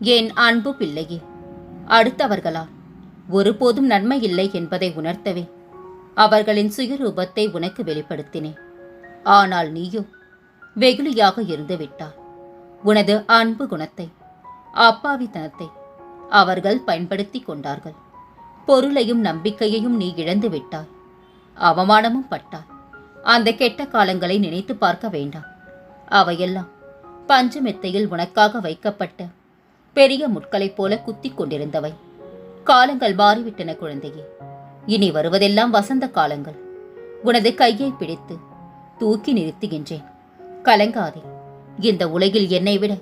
என் அன்பு பிள்ளையே? அடுத்தவர்களால் ஒருபோதும் நன்மை இல்லை என்பதை உணர்த்தவே அவர்களின் சுயரூபத்தை உனக்கு வெளிப்படுத்தினேன். ஆனால் நீயோ வெகுளியாக இருந்து விட்டாய். உனது அன்பு குணத்தை அப்பாவித்தனத்தை அவர்கள் பயன்படுத்தி கொண்டார்கள். பொருளையும் நம்பிக்கையையும் நீ இழந்து விட்டாய். அவமானமும் பட்டாய். அந்த கெட்ட காலங்களை நினைத்து பார்க்க வேண்டாம். அவையெல்லாம் பஞ்சமெத்தையில் உனக்காக வைக்கப்பட்ட பெரிய முட்களைப் போல குத்திக் கொண்டிருந்தவை. காலங்கள் மாறிவிட்டன குழந்தையே. இனி வருவதெல்லாம் வசந்த காலங்கள். உனது கையை பிடித்து தூக்கி நிறுத்துகின்றேன். கலங்காதே. இந்த உலகில் என்னை விட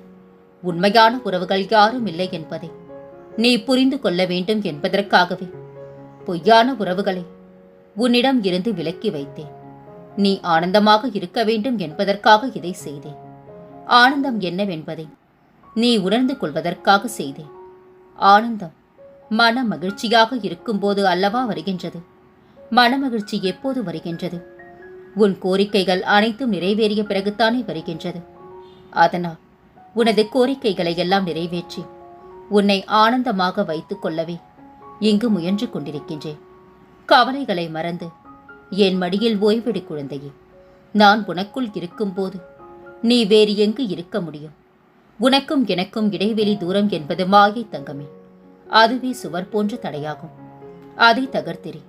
உண்மையான உறவுகள் யாரும் இல்லை என்பதை நீ புரிந்து கொள்ள வேண்டும் என்பதற்காகவே பொய்யான உறவுகளை உன்னிடம் இருந்து விலக்கி வைத்தேன். நீ ஆனந்தமாக இருக்க வேண்டும் என்பதற்காக இதை செய்தேன். ஆனந்தம் என்னவென்பதை நீ உணர்ந்து கொள்வதற்காக செய்தேன். ஆனந்தம் மன மகிழ்ச்சியாக இருக்கும்போது அல்லவா வருகின்றது? மனமகிழ்ச்சி எப்போது வருகின்றது? உன் கோரிக்கைகள் அனைத்தும் நிறைவேறிய பிறகுத்தானே வருகின்றது. அதனால் உனது கோரிக்கைகளை எல்லாம் நிறைவேற்றி உன்னை ஆனந்தமாக வைத்துக் கொள்ளவே இங்கு முயன்று கொண்டிருக்கின்றேன். கவலைகளை மறந்து என் மடியில் ஓய்வெடு குழந்தையே. நான் உனக்குள் இருக்கும்போது நீ வேறு எங்கு இருக்க முடியும்? உனக்கும் எனக்கும் இடைவெளி தூரம் என்பது மாயை தங்கமே. அதுவே சுவர் போன்ற தடையாகும். அதை தகர்த்திரி.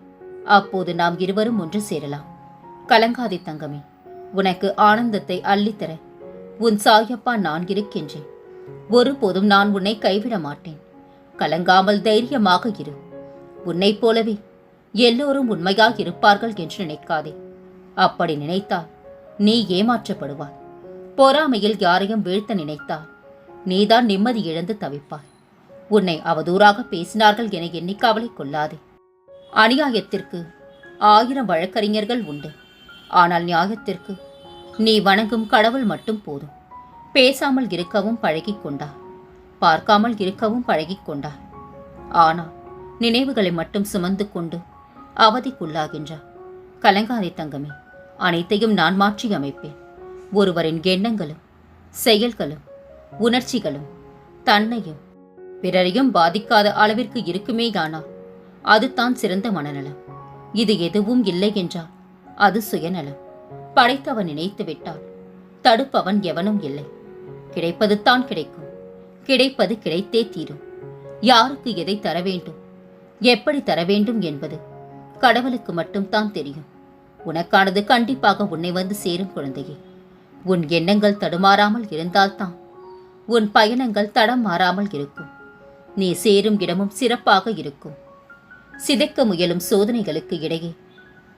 அப்போது நாம் இருவரும் ஒன்று சேரலாம். கலங்காதே தங்கமே. உனக்கு ஆனந்தத்தை அள்ளித்தர. உன் சாயப்பா நான் இருக்கின்றேன். ஒருபோதும் நான் உன்னை கைவிட மாட்டேன். கலங்காமல் தைரியமாக இரு. உன்னைப் போலவே எல்லோரும் உண்மையாக இருப்பார்கள் என்று நினைக்காதே. அப்படி நினைத்தால் நீ ஏமாற்றப்படுவாய். பொறாமையில் யாரையும் வீழ்த்த நினைத்தால் நீதான் நிம்மதி இழந்து தவிப்பாய். உன்னை அவதூறாக பேசினார்கள் என எண்ணி கவலை கொள்ளாதே. அநியாயத்திற்கு ஆயிரம் வழக்கறிஞர்கள் உண்டு. ஆனால் நியாயத்திற்கு நீ வணங்கும் கடவுள் மட்டும் போதும். பேசாமல் இருக்கவும் பழகி கொண்டார் பார்க்காமல் இருக்கவும் பழகி கொண்டார் ஆனால் நினைவுகளை மட்டும் சுமந்து கொண்டு அவதிக்குள்ளாகின்றார் கலங்காதே தங்கமே அனைத்தையும் நான் மாற்றி அமைப்பேன் ஒருவரின் எண்ணங்களும் செயல்களும் உணர்ச்சிகளும் தன்னையும் பிறரையும் பாதிக்காத அளவிற்கு இருக்குமேயானால் அதுதான் சிறந்த மனநலம். இது எதுவும் இல்லை என்றால் அது சுயநலம். படைத்தவன் நினைத்து விட்டால் தடுப்பவன் எவனும் இல்லை. கிடைப்பது தான் கிடைக்கும். கிடைப்பது கிடைத்தே தீரும். யாருக்கு எதை தர வேண்டும்? எப்படி தர வேண்டும் என்பது கடவுளுக்கு மட்டும்தான் தெரியும். உனக்கானது கண்டிப்பாக உன்னை வந்து சேரும் குழந்தையே. உன் எண்ணங்கள் தடுமாறாமல் இருந்தால்தான் உன் பயணங்கள் தடம் மாறாமல் இருக்கும். நீ சேரும் இடமும் சிறப்பாக இருக்கும். சிதைக்க முயலும் சோதனைகளுக்கு இடையே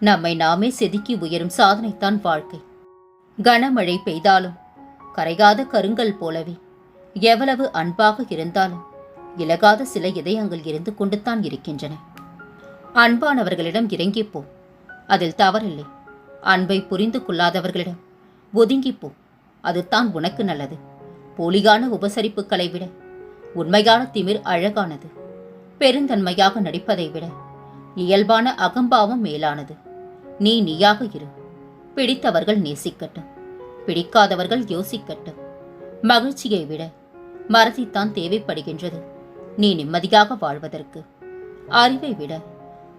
நம்மை நாமே செதுக்கி உயரும் சாதனைத்தான் வாழ்க்கை. கனமழை பெய்தாலும் கரையாத கருங்கல் போலவே எவ்வளவு அன்பாக இருந்தாலும் இலகாத சில இதயங்கள் இருந்து கொண்டுத்தான் இருக்கின்றன. அன்பானவர்களிடம் இறங்கிப்போ அதில் தவறில்லை. அன்பை புரிந்து கொள்ளாதவர்களிடம் ஒதுங்கிப்போ அதுதான் உனக்கு நல்லது. போலியான உபசரிப்புகளை விட உண்மையான திமிர் அழகானது. பெருந்தன்மையாக நடிப்பதை விட இயல்பான அகம்பாவம் மேலானது. நீ நீயாக இரு. பிடித்தவர்கள் நேசிக்கட்டும். பிடிக்காதவர்கள் யோசிக்கட்டும். மகிழ்ச்சியை விட மறதித்தான் தேவைப்படுகின்றது. நீ நிம்மதியாக வாழ்வதற்கு. அறிவை விட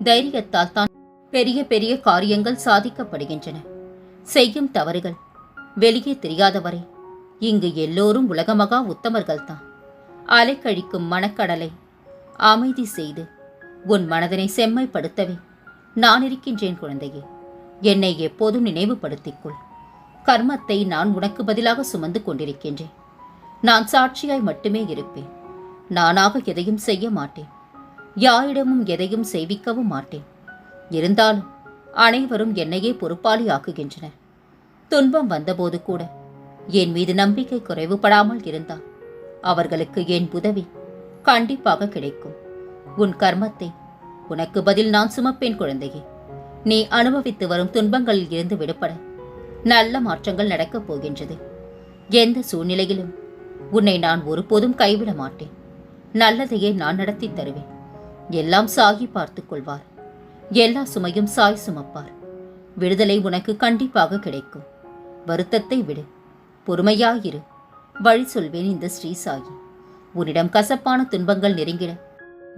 தைரியத்தால் தான் பெரிய பெரிய காரியங்கள் சாதிக்கப்படுகின்றன. செய்யும் தவறுகள் வெளியே தெரியாதவரை இங்கு எல்லோரும் உலகமகா உத்தமர்கள்தான். அலைக்கழிக்கும் மனக்கடலை அமைதி செய்து உன் மனதனை செம்மைப்படுத்தவே நான் இருக்கின்றேன் குழந்தையே என்னை எப்போதும் நினைவுபடுத்திக்கொள். கர்மத்தை நான் உனக்கு பதிலாக சுமந்து கொண்டிருக்கின்றேன். நான் சாட்சியாய் மட்டுமே இருப்பேன். நானாக எதையும் செய்ய மாட்டேன். யாரிடமும் எதையும் செய்விக்கவும் மாட்டேன். இருந்தாலும் அனைவரும் என்னையே பொறுப்பாளி ஆக்குகின்றனர் துன்பம் வந்தபோது கூட என் மீது நம்பிக்கை குறைவுபடாமல் இருந்தால் அவர்களுக்கு என் உதவி கண்டிப்பாக கிடைக்கும். உன் கர்மத்தை உனக்கு பதில் நான் சுமப்பேன் குழந்தையே. நீ அனுபவித்து வரும் துன்பங்களில் இருந்து விடுபட நல்ல மாற்றங்கள் நடக்கப் போகின்றது. எந்த சூழ்நிலையிலும் உன்னை நான் ஒருபோதும் கைவிட மாட்டேன். நல்லதையே நான் நடத்தி தருவேன். எல்லாம் சாகி பார்த்துக் கொள்வார். எல்லா சுமையும் சாய் சுமப்பார். விடுதலை உனக்கு கண்டிப்பாக கிடைக்கும். வருத்தத்தை விடு. பொறுமையாயிரு. வழி சொல்வேன் இந்த ஸ்ரீசாயி உன்னிடம் கசப்பான துன்பங்கள் நெருங்கின.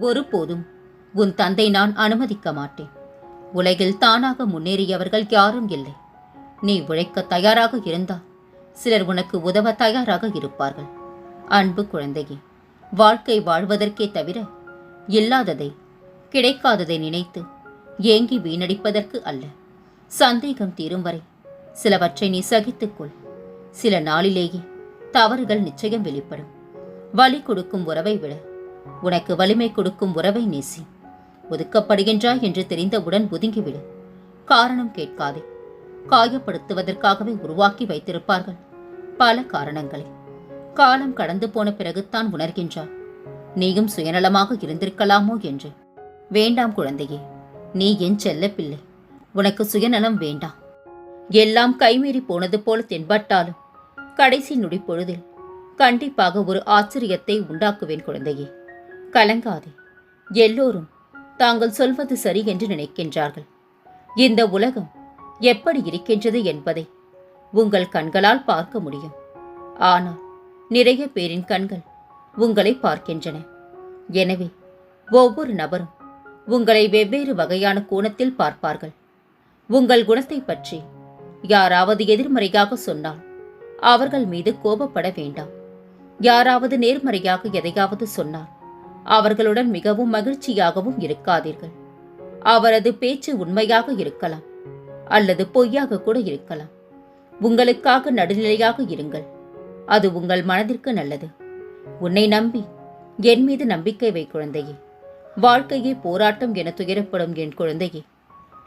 ஒருபோதும் உன் தந்தை நான் அனுமதிக்க மாட்டேன். உலகில் தானாக முன்னேறியவர்கள் யாரும் இல்லை. நீ உழைக்க தயாராக இருந்தால் சிலர் உனக்கு உதவ தயாராக இருப்பார்கள். அன்பு குழந்தையே வாழ்க்கை வாழ்வதற்கே தவிர இல்லாததை கிடைக்காததை நினைத்து ஏங்கி வீணடிப்பதற்கு அல்ல. சந்தேகம் தீரும் வரை சிலவற்றை நீ சகித்துக்கொள். சில நாளிலேயே தவறுகள் நிச்சயம் வெளிப்படும். வலி கொடுக்கும் உறவை விட உனக்கு வலிமை கொடுக்கும் உறவை நேசி. ஒதுக்கப்படுகின்றாய் என்று தெரிந்தவுடன் ஒதுங்கிவிடு. காரணம் கேட்காதே. காயப்படுத்துவதற்காகவே உருவாக்கி வைத்திருப்பார்கள். பல காரணங்களை. காலம் கடந்து போன பிறகுத்தான் உணர்கின்றார் நீயும் சுயநலமாக இருந்திருக்கலாமோ என்று. வேண்டாம் குழந்தையே நீ என் செல்ல பிள்ளை உனக்கு சுயநலம் வேண்டாம். எல்லாம் கைமீறி போனது போல தென்பட்டாலும் கடைசி நொடி பொழுதில் கண்டிப்பாக ஒரு ஆச்சரியத்தை உண்டாக்குவேன் குழந்தையே. கலங்காதே. எல்லோரும் தாங்கள் சொல்வது சரி என்று நினைக்கின்றார்கள். இந்த உலகம் எப்படி இருக்கின்றது என்பதை உங்கள் கண்களால் பார்க்க முடியும். ஆனால் நிறைய பேரின் கண்கள் உங்களை பார்க்கின்றன. எனவே ஒவ்வொரு நபரும் உங்களை வெவ்வேறு வகையான கோணத்தில் பார்ப்பார்கள். உங்கள் குணத்தை பற்றி யாராவது எதிர்மறையாக சொன்னால் அவர்கள் மீது கோபப்பட வேண்டாம். யாராவது நேர்மறையாக எதையாவது சொன்னார். அவர்களுடன் மிகவும் மகிழ்ச்சியாகவும் இருக்காதீர்கள். அவரது பேச்சு உண்மையாக இருக்கலாம். அல்லது பொய்யாக கூட இருக்கலாம். உங்களுக்காக நடுநிலையாக இருங்கள். அது உங்கள் மனதிற்கு நல்லது. உன்னை நம்பி என் மீது நம்பிக்கை வை குழந்தையே. வாழ்க்கையே போராட்டம் என துயரப்படும் என் குழந்தையே.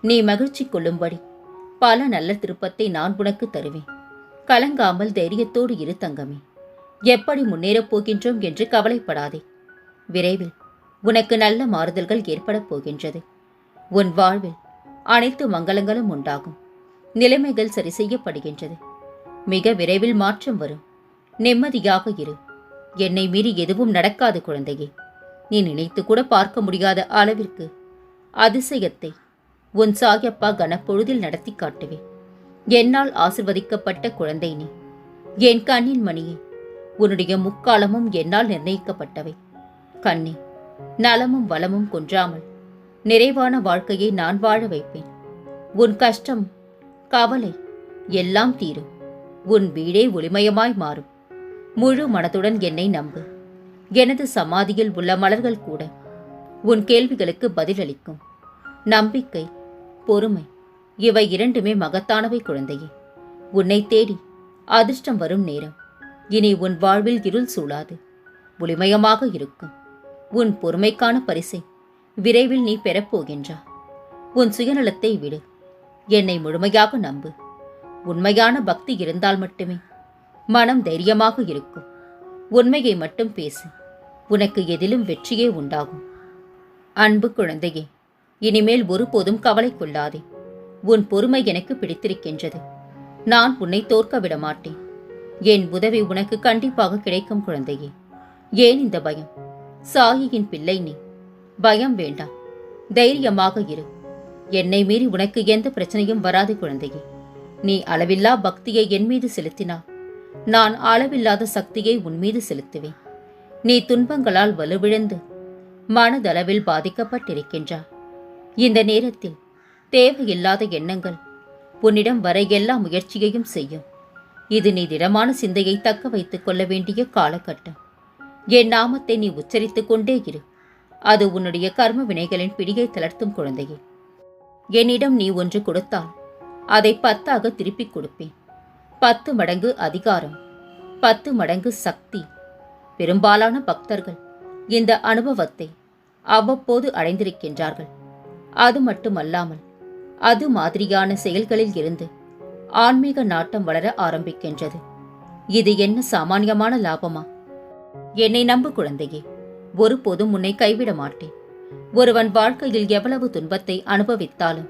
நீ மகிழ்ச்சி கொள்ளும்படி பல நல்ல திருப்பத்தை நான் உனக்கு தருவேன். கலங்காமல் தைரியத்தோடு இரு தங்கமே. எப்படி முன்னேறப் போகின்றோம் என்று கவலைப்படாதே. விரைவில் உனக்கு நல்ல மாறுதல்கள் ஏற்படப் போகின்றது. உன் வாழ்வில் அனைத்து மங்களங்களும் உண்டாகும். நிலைமைகள் சரி செய்யப்படுகின்றது. மிக விரைவில் மாற்றம் வரும். நிம்மதியாக இரு. என்னை மீறி எதுவும் நடக்காது குழந்தையே. நீ நினைத்து கூட பார்க்க முடியாத அளவிற்கு அதிசயத்தை உன் சாயப்பா கனப்பொழுதில் நடத்தி காட்டுவேன். என்னால் ஆசிர்வதிக்கப்பட்ட குழந்தை நீ. என் கண்ணின் மணியே உன்னுடைய முக்காலமும் என்னால் நிர்ணயிக்கப்பட்டவை. கண்ணே நலமும் வளமும் குன்றாமல் நிறைவான வாழ்க்கையை நான் வாழ வைப்பேன். உன் கஷ்டம் கவலை எல்லாம் தீரும். உன் வீடே ஒளிமயமாய் மாறும். முழு மனதுடன் என்னை நம்பு. எனது சமாதியில் உள்ள மலர்கள் கூட உன் கேள்விகளுக்கு பதிலளிக்கும். நம்பிக்கை பொறுமை இவை இரண்டுமே மகத்தானவை குழந்தையே. உன்னை தேடி அதிர்ஷ்டம் வரும் நேரம். இனி உன் வாழ்வில் இருள் சூழாது. ஒளிமயமாக இருக்கும். உன் பொறுமைக்கான பரிசை விரைவில் நீ பெறப்போகின்றா உன் சுயநலத்தை விடு. என்னை முழுமையாக நம்பு. உண்மையான பக்தி இருந்தால் மட்டுமே மனம் தைரியமாக இருக்கும். உண்மையை மட்டும் பேசு. உனக்கு எதிலும் வெற்றியே உண்டாகும். அன்பு குழந்தையே இனிமேல் ஒருபோதும் கவலை கொள்ளாதே. உன் பொறுமை எனக்கு பிடித்திருக்கின்றது. நான் உன்னை தோற்க விட மாட்டேன் என் உதவி உனக்கு கண்டிப்பாக கிடைக்கும் குழந்தையே. ஏன் இந்த பயம்? சாயியின் பிள்ளை நீ. பயம் வேண்டாம். தைரியமாக இரு. என்னை மீறி உனக்கு எந்த பிரச்சனையும் வராது குழந்தையே. நீ அளவில்லா பக்தியை என் மீது செலுத்தினால் நான் அளவில்லாத சக்தியை உன் மீது செலுத்துவேன். நீ துன்பங்களால் வலுவிழந்து மனதளவில் பாதிக்கப்பட்டிருக்கின்றாய் இந்த நேரத்தில் தேவையில்லாத எண்ணங்கள். உன்னிடம் வர எல்லா முயற்சியையும் செய்யும். இது நீ திடமான சிந்தையை தக்க வைத்துக் கொள்ள வேண்டிய காலகட்டம். என் நாமத்தை நீ உச்சரித்துக் கொண்டே இரு. அது உன்னுடைய கர்ம வினைகளின் பிடியை தளர்த்தும் குழந்தையே. என்னிடம் நீ ஒன்று கொடுத்தால் அதை பத்தாக திருப்பிக் கொடுப்பேன். பத்து மடங்கு அதிகாரம் பத்து மடங்கு சக்தி. பெரும்பாலான பக்தர்கள் இந்த அனுபவத்தை அவ்வப்போது அடைந்திருக்கின்றார்கள். அது மட்டுமல்லாமல் அது மாதிரியான செயல்களில் இருந்து ஆன்மீக நாட்டம் வளர ஆரம்பிக்கின்றது. இது என்ன சாமானியமான லாபமா? என்னை நம்பு குழந்தையே ஒருபோதும் உன்னை கைவிட மாட்டேன். ஒருவன் வாழ்க்கையில் எவ்வளவு துன்பத்தை அனுபவித்தாலும்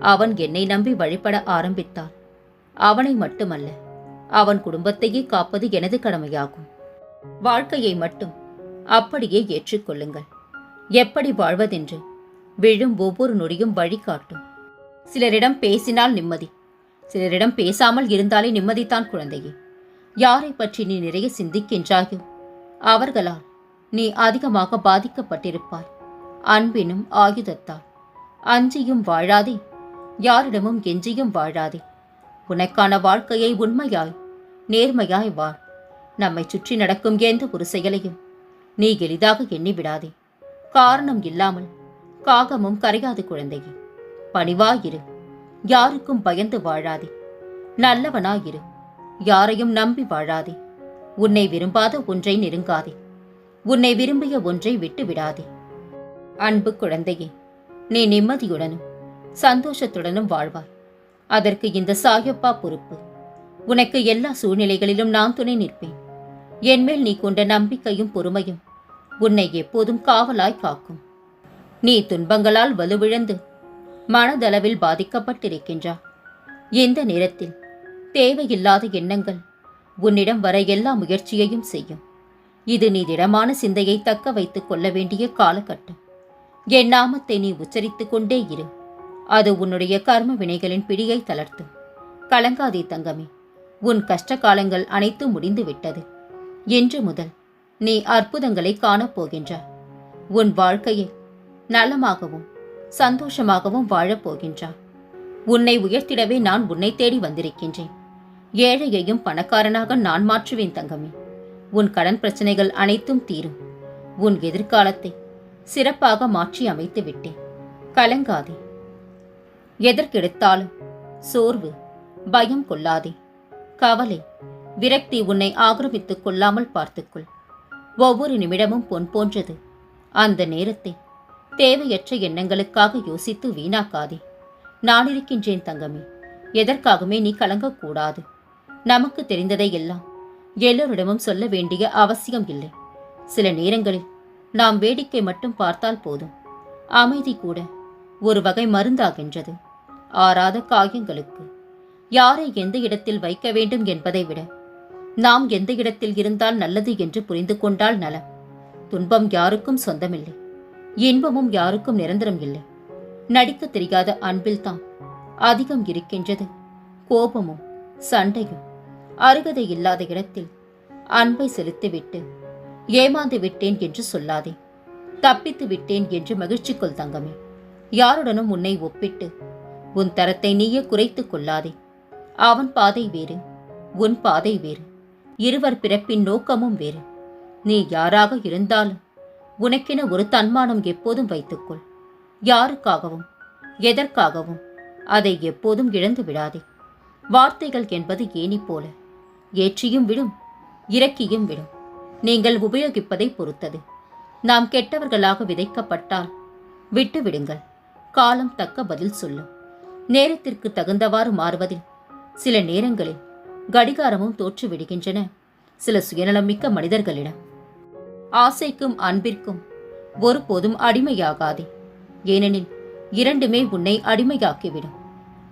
அவன் என்னை நம்பி வழிபட ஆரம்பித்தால் அவனை மட்டுமல்ல அவன் குடும்பத்தையே காப்பது எனது கடமையாகும். வாழ்க்கையை மட்டும் அப்படியே ஏற்றுக்கொள்ளுங்கள். எப்படி வாழ்வதென்று விழும் ஒவ்வொரு நொடியும் வழிகாட்டும். சிலரிடம் பேசினால் நிம்மதி. சிலரிடம் பேசாமல் இருந்தாலே நிம்மதிதான் குழந்தையே. யாரை பற்றி நீ நிறைய சிந்திக்கின்றாயோ அவர்களால் நீ அதிகமாக பாதிக்கப்பட்டிருப்பாய். அன்பினும் ஆயுதத்தால். அஞ்சியும் வாழாதே யாரிடமும் எஞ்சியும் வாழாதே. உனக்கான வாழ்க்கையை உண்மையாய் நேர்மையாய் வாழ். நம்மை சுற்றி நடக்கும் எந்த ஒரு செயலையும் நீ எளிதாக எண்ணி விடாதே காரணம் இல்லாமல் காகமும் கரையாது குழந்தையே. பணிவாயிரு. யாருக்கும் பயந்து வாழாதே. நல்லவனாயிரு. யாரையும் நம்பி வாழாதே. உன்னை விரும்பாத ஒன்றை நெருங்காதே. உன்னை விரும்பிய ஒன்றை விட்டு விடாதே. அன்பு குழந்தையே நீ நிம்மதியுடனும் சந்தோஷத்துடனும் வாழ்வாய். அதற்கு இந்த சாயப்பா பொறுப்பு. உனக்கு எல்லா சூழ்நிலைகளிலும் நான் துணை நிற்பேன். என்மேல் நீ கொண்ட நம்பிக்கையும் பொறுமையும் உன்னை எப்போதும் காவலாய் காக்கும். நீ துன்பங்களால் வலுவிழந்து மனதளவில் பாதிக்கப்பட்டிருக்கின்றா இந்த நேரத்தில்? தேவையில்லாத எண்ணங்கள். உன்னிடம் வர எல்லா முயற்சியையும் செய்யும். இது நீ திடமான சிந்தையை தக்க வைத்துக் கொள்ள வேண்டிய காலகட்டம். என் நாமத்தை நீ உச்சரித்துக் கொண்டே இரு. அது உன்னுடைய கர்ம வினைகளின் பிடியை தளர்த்தும். கலங்காதே தங்கமே. உன் கஷ்ட காலங்கள் அனைத்தும் முடிந்து விட்டது இன்று முதல் நீ அற்புதங்களை காணப்போகின்றாய் உன் வாழ்க்கையை நலமாகவும் சந்தோஷமாகவும் வாழப்போகின்றாய் உன்னை உயர்த்திடவே நான் உன்னை தேடி வந்திருக்கின்றேன். ஏழையையும் பணக்காரனாக நான் மாற்றுவேன் தங்கமே. உன் கடன் பிரச்சனைகள் அனைத்தும் தீரும். உன் எதிர்காலத்தை சிறப்பாக மாற்றி அமைத்து விட்டேன். கலங்காதே. எதற்கெடுத்தாலும் சோர்வு பயம் கொள்ளாதே. கவலை விரக்தி உன்னை ஆக்கிரமித்துக் கொள்ளாமல் பார்த்துக்கொள். ஒவ்வொரு நிமிடமும் பொன் போன்றது. அந்த நேரத்தை தேவையற்ற எண்ணங்களுக்காக யோசித்து வீணாக்காதே. நான் இருக்கின்றேன் தங்கமே. எதற்காகவே நீ கலங்கக்கூடாது. நமக்கு தெரிந்ததை எல்லாம் எல்லோரிடமும் சொல்ல வேண்டிய அவசியம் இல்லை. சில நேரங்களில் நாம் வேடிக்கை மட்டும் பார்த்தால் போதும். அமைதி கூட ஒரு வகை மருந்தாகின்றது. ஆறாத காயங்களுக்கு யாரை எந்த இடத்தில் வைக்க வேண்டும் என்பதை விட நாம் எந்த இடத்தில் இருந்தால் நல்லது என்று புரிந்து கொண்டால் நலம். துன்பம் யாருக்கும் சொந்தமில்லை. இன்பமும் யாருக்கும் நிரந்தரம் இல்லை. நடிக்க தெரியாத அன்பில்தான் அதிகம் இருக்கின்றது. கோபமும் சண்டையும் அருகதை இல்லாத இடத்தில் அன்பை செலுத்திவிட்டு ஏமாந்து விட்டேன் என்று சொல்லாதே. தப்பித்து விட்டேன் என்று மகிழ்ச்சிக்குள் தங்கமே. யாருடனும் உன்னை ஒப்பிட்டு உன் தரத்தை நீயே குறைத்துக் கொள்ளாதே. அவன் பாதை வேறு உன் பாதை வேறு. இருவர் பிறப்பின் நோக்கமும் வேறு. நீ யாராக இருந்தாலும் உனக்கென ஒரு தன்மானம் எப்போதும் வைத்துக்கொள். யாருக்காகவும் எதற்காகவும் அதை எப்போதும் இழந்து விடாதே. வார்த்தைகள் என்பது ஏனி போல. ஏற்றியும் விடும் இறக்கியும் விடும். நீங்கள் உபயோகிப்பதை பொறுத்தது. நாம் கெட்டவர்களாக விதைக்கப்பட்டால் விட்டு விடுங்கள். காலம் தக்க பதில் சொல்லும். நேரத்திற்கு தகுந்தவாறு மாறுவதில் சில நேரங்களில் கடிகாரமும் தோற்றுவிடுகின்றன. சில சில சுயநலமிக்க மனிதர்களிடம் ஆசைக்கும் அன்பிற்கும் ஒருபோதும் அடிமையாகாதே. ஏனெனில் இரண்டுமே உன்னை அடிமையாக்கிவிடும்.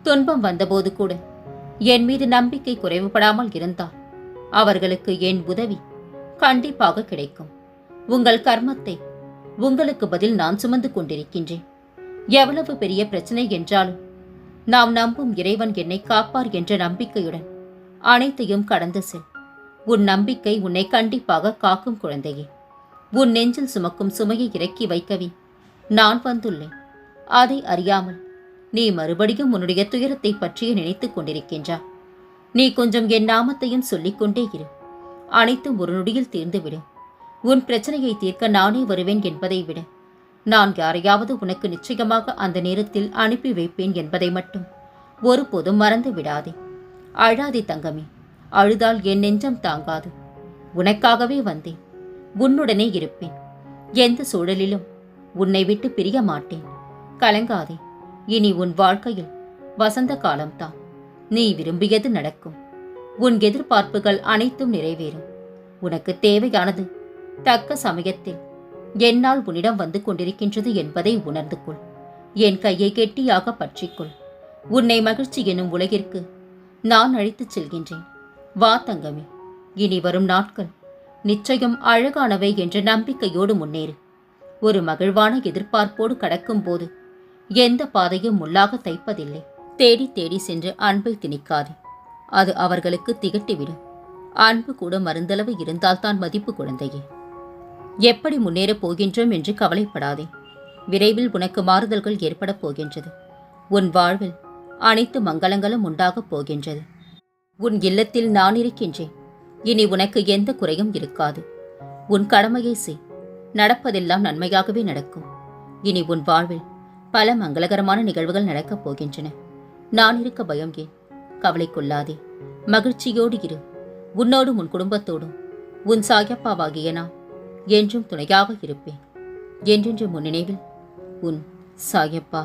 துன்பம் வந்தபோது கூட என் மீது நம்பிக்கை குறைவுபடாமல் இருந்தால் அவர்களுக்கு என் உதவி கண்டிப்பாக கிடைக்கும். உங்கள் கர்மத்தை உங்களுக்கு பதில் நான் சுமந்து கொண்டிருக்கின்றேன். எவ்வளவு பெரிய பிரச்சனை என்றாலும் நாம் நம்பும் இறைவன் என்னை காப்பார் என்ற நம்பிக்கையுடன் அனைத்தையும் கடந்து செல். உன் நம்பிக்கை உன்னை கண்டிப்பாக காக்கும் குழந்தையே. உன் நெஞ்சில் சுமக்கும் சுமையை இறக்கி வைக்கவே நான் வந்துள்ளேன். அதை அறியாமல் நீ மறுபடியும் உன்னுடைய துயரத்தை பற்றியே நினைத்துக் கொண்டிருக்கின்றா நீ கொஞ்சம் என் நாமத்தையும் சொல்லிக்கொண்டே இரு. அனைத்தும் ஒரு நொடியில் தீர்ந்துவிடும். உன் பிரச்சனையை தீர்க்க நானே வருவேன் என்பதை விட நான் யாரையாவது உனக்கு நிச்சயமாக அந்த நேரத்தில் அனுப்பி வைப்பேன் என்பதை மட்டும் ஒருபோதும் மறந்து விடாதே. அழாதே தங்கமே அழுதால் என் நெஞ்சம் தாங்காது. உனக்காகவே வந்தேன். உன்னுடனே இருப்பேன். எந்த சூழலிலும் உன்னை விட்டு பிரிய மாட்டேன். கலங்காதே. இனி உன் வாழ்க்கையில் வசந்த காலம்தான். நீ விரும்பியது நடக்கும். உன் எதிர்பார்ப்புகள் அனைத்தும் நிறைவேறும். உனக்கு தேவையானது தக்க சமயத்தில் என்னால் உன்னிடம் வந்து கொண்டிருக்கின்றது என்பதை உணர்ந்து கொள். என் கையை கெட்டியாக பற்றிக்கொள். உன்னை மகிழ்ச்சி எனும் உலகிற்கு நான் அழைத்துச் செல்கின்றேன். வா தங்கமே. இனி வரும் நாட்கள் நிச்சயம் அழகானவை என்ற நம்பிக்கையோடு முன்னேறு. ஒரு மகிழ்வான எதிர்பார்ப்போடு கடக்கும்போது எந்த பாதையும் முள்ளாக தைப்பதில்லை. தேடி தேடி சென்று அன்பை திணிக்காது. அது அவர்களுக்கு திகட்டிவிடும். அன்பு கூட மருந்தளவு இருந்தால்தான் மதிப்பு குழந்தையே. எப்படி முன்னேறப் போகின்றோம் என்று கவலைப்படாதே. விரைவில் உனக்கு மாறுதல்கள் ஏற்படப் போகின்றது. உன் வாழ்வில் அனைத்து மங்களங்களும் உண்டாகப் போகின்றது. உன் இல்லத்தில் நான் இருக்கின்றேன். இனி உனக்கு எந்த குறையும் இருக்காது. உன் கடமையை செய். நடப்பதெல்லாம் நன்மையாகவே நடக்கும். இனி உன் வாழ்வில் பல மங்களகரமான நிகழ்வுகள் நடக்கப் போகின்றன. நான் இருக்க பயம் ஏன்? கவலை கொள்ளாதே. மகிழ்ச்சியோடு இரு. உன்னோடும் உன் குடும்பத்தோடும். உன் சாயப்பாவாகிய நான் என்றும் துணையாக இருப்பேன். என்றென்று முன் நினைவில் உன் சாயப்பா.